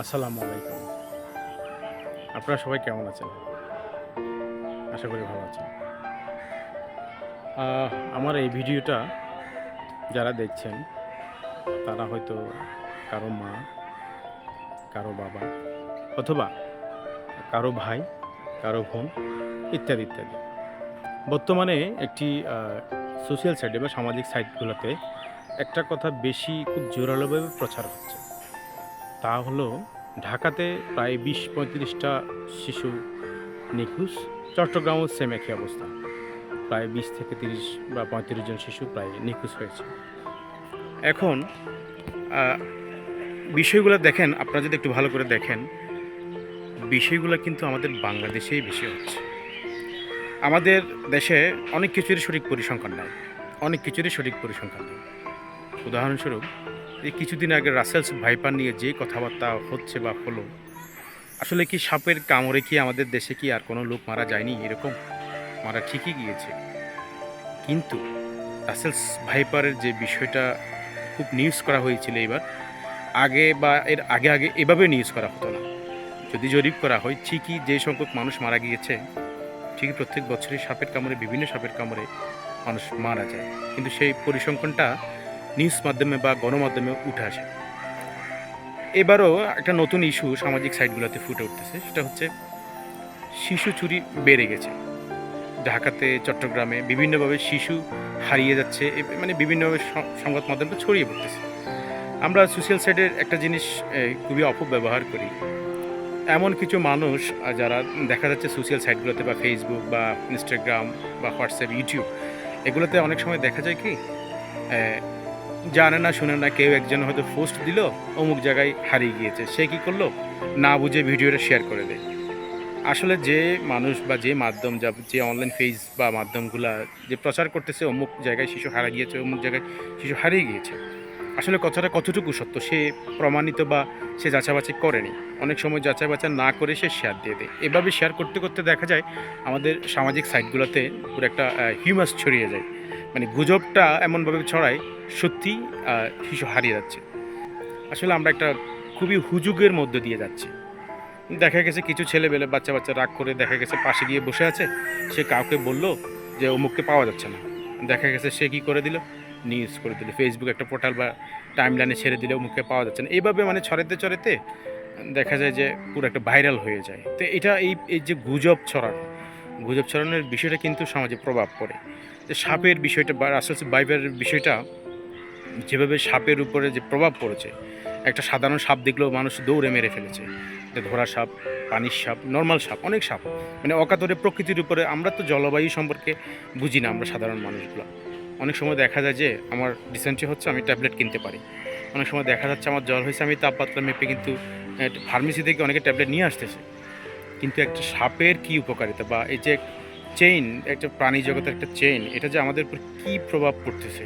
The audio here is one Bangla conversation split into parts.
আসসালামু আলাইকুম। আপনারা সবাই কেমন আছেন? আশা করি ভালো আছেন। আমার এই ভিডিওটা যারা দেখছেন, তারা হয়তো কারও মা, কারও বাবা, অথবা কারও ভাই, কারও বোন, ইত্যাদি ইত্যাদি। বর্তমানে একটি সোশ্যাল সাইটে বা সামাজিক সাইটগুলোতে একটা কথা বেশি খুব জোরালোভাবে প্রচার হচ্ছে। তা হলো ঢাকাতে প্রায় বিশ পঁয়ত্রিশটা শিশু নিখোঁজ। চট্টগ্রামও সেম একই অবস্থা। প্রায় বিশ থেকে তিরিশ বা পঁয়ত্রিশ জন শিশু প্রায় নিখোঁজ হয়েছে। এখন বিষয়গুলো দেখেন, আপনারা যদি একটু ভালো করে দেখেন, বিষয়গুলো কিন্তু আমাদের বাংলাদেশেই বেশি হচ্ছে। আমাদের দেশে অনেক কিছুরই সঠিক পরিসংখ্যান নেই। অনেক কিছুরই সঠিক পরিসংখ্যান নেই। উদাহরণস্বরূপ, এই কিছুদিন আগে রাসেলস ভাইপার নিয়ে যে কথাবার্তা হচ্ছে বা হলো, আসলে কি সাপের কামড়ে কি আমাদের দেশে কি আর কোনো লোক মারা যায়নি এরকম? মারা ঠিকই গিয়েছে। কিন্তু রাসেলস ভাইপারের যে বিষয়টা খুব নিউজ করা হয়েছিল এবার, আগে বা এর আগে আগে এভাবে নিউজ করা হতো না। যদি জরিপ করা হয়, ঠিকই যে সংখ্যক মানুষ মারা গিয়েছে, ঠিকই প্রত্যেক বছরই সাপের কামড়ে, বিভিন্ন সাপের কামড়ে মানুষ মারা যায়। কিন্তু সেই পরিসংখ্যানটা নিউজ মাধ্যমে বা গণমাধ্যমে উঠে আসে। এবারও একটা নতুন ইস্যু সামাজিক সাইটগুলোতে ফুটে উঠতেছে, সেটা হচ্ছে শিশু চুরি বেড়ে গেছে। ঢাকাতে, চট্টগ্রামে বিভিন্নভাবে শিশু হারিয়ে যাচ্ছে মানে বিভিন্নভাবে সংবাদ মাধ্যমে ছড়িয়ে পড়তেছে। আমরা সোশ্যাল সাইটের একটা জিনিস খুবই অপব্যবহার করি। এমন কিছু মানুষ যারা দেখা যাচ্ছে সোশ্যাল সাইটগুলোতে বা ফেসবুক বা ইনস্টাগ্রাম বা হোয়াটসঅ্যাপ ইউটিউব এগুলোতে অনেক সময় দেখা যায় কি জানে না, শুনে না, কেউ একজন হয়তো পোস্ট দিল, অমুক জায়গায় হারিয়ে গিয়েছে। সে কি করল? না বুঝে ভিডিওটা শেয়ার করে দেয়। আসলে যে মানুষ বা যে মাধ্যম যা, যে অনলাইন পেজ বা মাধ্যমগুলো যে প্রচার করতেছে, অমুক জায়গায় শিশু হারা গিয়েছে, অমুক জায়গায় শিশু হারিয়ে গিয়েছে, আসলে কথাটা কতটুকু সত্য সে প্রমাণিত বা সে যাচাবাচি করেনি? অনেক সময় যাচাই বাছাই না করে সে শেয়ার দিয়ে দেয়। এভাবে শেয়ার করতে করতে দেখা যায়, আমাদের সামাজিক সাইটগুলোতে পুরো একটা হিউমাস ছড়িয়ে যায়। মানে গুজবটা এমনভাবে ছড়ায়, সত্যি শিশু হারিয়ে যাচ্ছে। আসলে আমরা একটা খুবই হুজুগের মধ্যে দিয়ে যাচ্ছি। দেখা গেছে কিছু ছেলেবেলে বাচ্চা বাচ্চা রাগ করে দেখা গেছে পাশে গিয়ে বসে আছে, সে কাউকে বলল যে অমুককে পাওয়া যাচ্ছে না। দেখা গেছে সে কি করে দিল? নিউজ করে দিল ফেসবুক একটা পোর্টাল বা টাইম লাইনে ছেড়ে দিলে অমুককে পাওয়া যাচ্ছে না। এইভাবে মানে ছড়াতে ছড়াতে দেখা যায় যে পুরো একটা ভাইরাল হয়ে যায়। তো এটা এই এই যে গুজব ছড়ানো গুজব ছড়ানোর বিষয়টা কিন্তু সমাজে প্রভাব পড়ে। যে সাপের বিষয়টা বা আসলে বাইবের বিষয়টা, যেভাবে সাপের উপরে যে প্রভাব পড়েছে, একটা সাধারণ সাপ দেখলেও মানুষ দৌড়ে মেরে ফেলেছে। এটা ধরা সাপ, পানির সাপ নর্মাল সাপ, অনেক সাপ। মানে অকাতরে প্রকৃতির উপরে আমরা তো জলবায়ু সম্পর্কে বুঝি না আমরা সাধারণ মানুষগুলো। অনেক সময় দেখা যায় যে আমার ডিসেন্ট্রি হচ্ছে আমি ট্যাবলেট কিনতে পারি। অনেক সময় দেখা যাচ্ছে আমার জ্বর হয়েছে, আমি তাপমাত্রা মেপে কিন্তু ফার্মেসি থেকে অনেকে ট্যাবলেট নিয়ে আসতেছে। কিন্তু একটা সাপের কি উপকারিতা বা এই যে চেইন একটা প্রাণী জগতের একটা চেইন এটা যে আমাদের উপর কী প্রভাব পড়তেছে,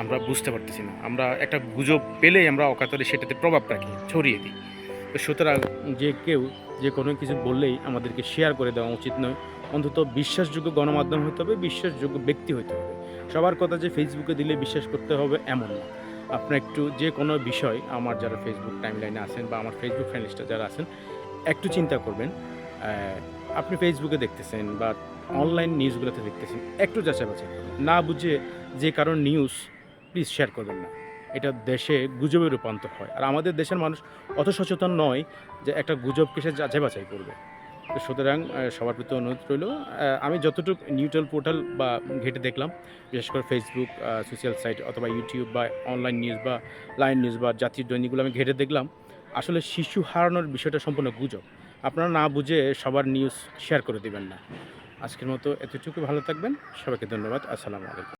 আমরা বুঝতে পারতেছি না। আমরা একটা গুজব পেলেই আমরা অকাতরে সেটাতে প্রভাব রাখি, ছড়িয়ে দিই। তো সুতরাং যে কেউ যে কোনো কিছু বললেই আমাদেরকে শেয়ার করে দেওয়া উচিত নয়। অন্তত বিশ্বাসযোগ্য গণমাধ্যম হতে হবে, বিশ্বাসযোগ্য ব্যক্তি হতে হবে। সবার কথা যে ফেসবুকে দিলে বিশ্বাস করতে হবে এমন না। আপনার একটু যে কোনো বিষয়, আমার যারা ফেসবুক টাইমলাইনে আছেন বা আমার ফেসবুক ফ্রেন্ড যারা আছেন, একটু চিন্তা করবেন। আপনি ফেসবুকে দেখতেছেন বা অনলাইন নিউজগুলোতে দেখতেছেন একটু যাচাই বাছাই। না বুঝে যে কারণ নিউজ প্লিজ শেয়ার করবেন না। এটা দেশে গুজবে রূপান্তর হয়। আর আমাদের দেশের মানুষ অত সচেতন নয় যে একটা গুজবকে সে যাচাই বাছাই করবে। তো সুতরাং সবার প্রতি অনুরোধ রইল। আমি যতটুকু নিউট্রাল পোর্টাল বা ঘেটে দেখলাম বিশেষ করে ফেসবুক সোশ্যাল সাইট অথবা ইউটিউব বা অনলাইন নিউজ বা লাইন নিউজ বা জাতীয় দৈনিকগুলো আমি ঘেটে দেখলাম আসলে শিশু হারানোর বিষয়টা সম্পূর্ণ গুজব। আপনারা না বুঝে সবার নিউজ শেয়ার করে দিবেন না। আজকের মতো এতটুকু, ভালো থাকবেন। সবাইকে ধন্যবাদ। আসসালামু আলাইকুম।